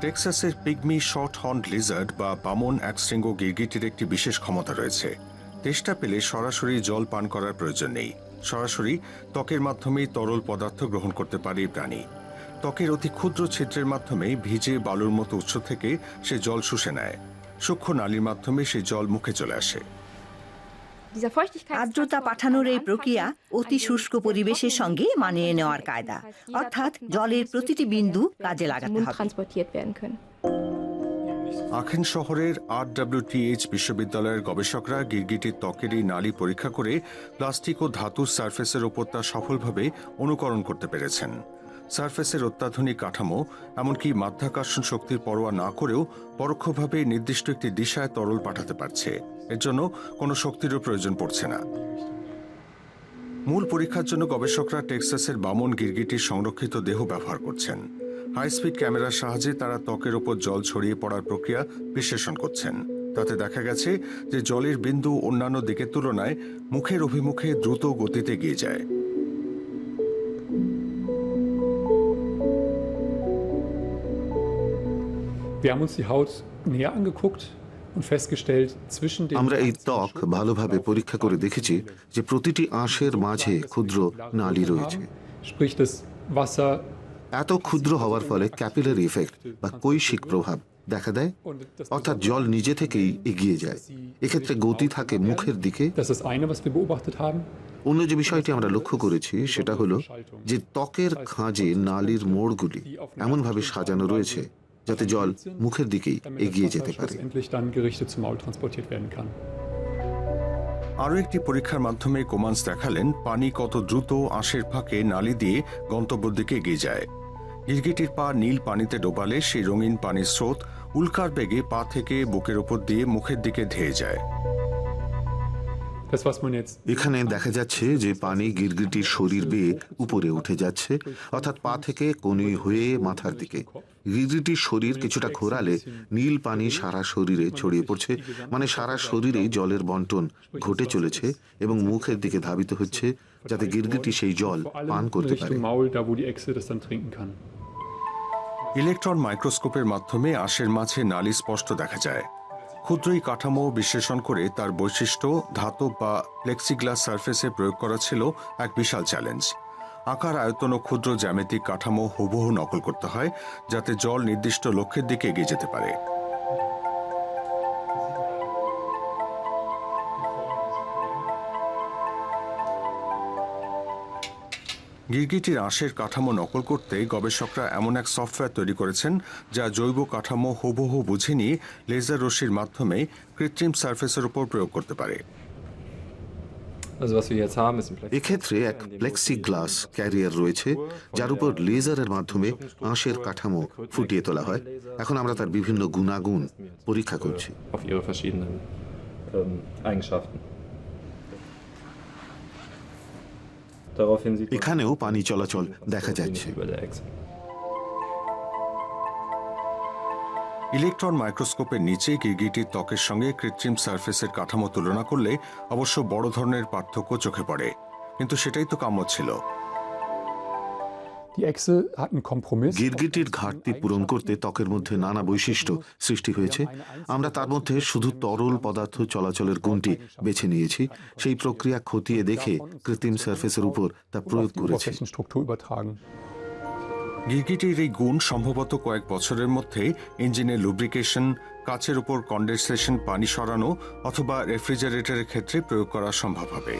টেক্সাসের pygmy short horn lizard বা বামন একশৃঙ্গ গিরগিটির একটি বিশেষ ক্ষমতা রয়েছে। তেষ্টা পেলে সরাসরি জল পান করার প্রয়োজন নেই। সরাসরি ত্বকের মাধ্যমেই তরল পদার্থ গ্রহণ করতে পারে প্রাণী। ত্বকের অতি ক্ষুদ্র ছিদ্রের মাধ্যমে ভিজে বালুর মতো উৎস থেকে সে জল শুষে নেয়। সূক্ষ্ম নালীর মাধ্যমে সে জল মুখে চলে আসে। আর্দ্রতা পাঠানোর এই প্রক্রিয়া অতি শুষ্ক পরিবেশের সঙ্গে মানিয়ে নেওয়ার কায়দা। অর্থাৎ জলের প্রতিটি বিন্দু কাজে লাগাতে হবে. আখেন শহরের আর ডাব্লিউটিএইচ বিশ্ববিদ্যালয়ের গবেষকরা গিরগিটির ত্বকের এই নালী পরীক্ষা করে প্লাস্টিক ও ধাতুর সারফেসের ওপর তা সফলভাবে অনুকরণ করতে পেরেছেন। সারফেসের অত্যাধুনিক কাঠামো এমনকি মাধ্যাকর্ষণ শক্তির পরোয়া না করেও পরোক্ষভাবে নির্দিষ্ট একটি দিশায় তরল পাঠাতে পারছে। এর জন্য কোনো শক্তিরও প্রয়োজন পড়ছে না। মূল পরীক্ষার জন্য গবেষকরা টেক্সাসের বামন গিরগিটির সংরক্ষিত দেহ ব্যবহার করছেন। হাই স্পিড ক্যামেরার সাহায্যে তারা ত্বকের ওপর জল ছড়িয়ে পড়ার প্রক্রিয়া বিশ্লেষণ করছেন। তাতে দেখা গেছে যে জলের বিন্দু অন্যান্য দিকের তুলনায় মুখের অভিমুখে দ্রুত গতিতে গিয়ে যায়। Wir haben uns die Haut näher angeguckt. আমরা এই ত্বক ভালোভাবে পরীক্ষা করে দেখেছি যে প্রতিটি আঁশের মাঝে ক্ষুদ্র নালী রয়েছে। এত ক্ষুদ্র হওয়ার ফলে ক্যাপিলারি ইফেক্ট বা কৈশিক প্রভাব দেখা দেয় অর্থাৎ জল নিজে থেকেই এগিয়ে যায়। এক্ষেত্রে গতি থাকে মুখের দিকে. অন্য যে বিষয়টি আমরা লক্ষ্য করেছি সেটা হলো যে ত্বকের খাঁজে নালীর মোড়গুলি এমনভাবে সাজানো রয়েছে। যাতে জল মুখের দিকেই এগিয়ে যেতে পারে. আরও একটি পরীক্ষার মাধ্যমে কোমান্স দেখালেন পানি কত দ্রুত আঁশের ফাঁকে নালি দিয়ে গন্তব্যের দিকে এগিয়ে যায়। গিরগিটির পা নীল পানিতে ডোবালে সেই রঙিন পানির স্রোত উল্কার বেগে পা থেকে বুকের ওপর দিয়ে মুখের দিকে ধেয়ে যায়। এখানে দেখা যাচ্ছে যে পানি গিরগিটির শরীর বেয়ে উপরে উঠে যাচ্ছে অর্থাৎ পা থেকে কোনি হয়ে মাথার দিকে। গিরগিটির শরীর কিছুটা ঘোরালে নীল পানি সারা শরীরে ছড়িয়ে পড়ছে মানে সারা শরীরে জলের বন্টন ঘটে চলেছে এবং মুখের দিকে ধাবিত হচ্ছে যাতে গিরগিটি সেই জল পান করতে পারে. ইলেকট্রন মাইক্রোস্কোপের মাধ্যমে আশের মাঝে নালি স্পষ্ট দেখা যায়। ক্ষুদ্রই কাঠামো বিশ্লেষণ করে তার বৈশিষ্ট্য, ধাতব বা প্লেক্সিগ্লাস সারফেসে প্রয়োগ করা ছিল এক বিশাল চ্যালেঞ্জ আকার, আয়তন ও ক্ষুদ্র জ্যামিতিক কাঠামো হুবহু নকল করতে হয়, যাতে জল নির্দিষ্ট লক্ষ্যের দিকে এগিয়ে যেতে পারে। গিরগিটির আঁশের কাঠামো নকল করতে গবেষকরা এমন এক সফটওয়্যার তৈরি করেছেন যা জৈব কাঠামো হুবহু বুঝে নিয়ে লেজার রশ্মির মাধ্যমে কৃত্রিম সারফেসের উপর প্রয়োগ করতে পারে। এক্ষেত্রে এক প্লেক্সি গ্লাস ক্যারিয়ার রয়েছে যার উপর লেজারের মাধ্যমে আঁশের কাঠামো ফুটিয়ে তোলা হয়। এখন আমরা তার বিভিন্ন গুণাগুণ পরীক্ষা করছি। এখানেও পানি চলাচল দেখা যাচ্ছে. ইলেকট্রন মাইক্রোস্কোপের নিচে গিরগিটির ত্বকের সঙ্গে কৃত্রিম সার্ফেসের কাঠামো তুলনা করলে অবশ্য বড় ধরনের পার্থক্য চোখে পড়ে। কিন্তু সেটাই তো কাম্য ছিল। গিরগিটির ঘাটতি পূরণ করতে ত্বকের মধ্যে নানা বৈশিষ্ট্য সৃষ্টি হয়েছে। আমরা তার মধ্যে শুধু তরল পদার্থ চলাচলের গুণটি বেছে নিয়েছি। সেই প্রক্রিয়া খতিয়ে দেখে কৃত্রিম সারফেসের উপর তা প্রয়োগ করেছি। গিরগিটির এই গুণ সম্ভবত কয়েক বছরের মধ্যে ইঞ্জিনের লুব্রিকেশন কাচের উপর কন্ডেনসেশন পানি সরানো অথবা রেফ্রিজারেটরের ক্ষেত্রে প্রয়োগ করা সম্ভব হবে।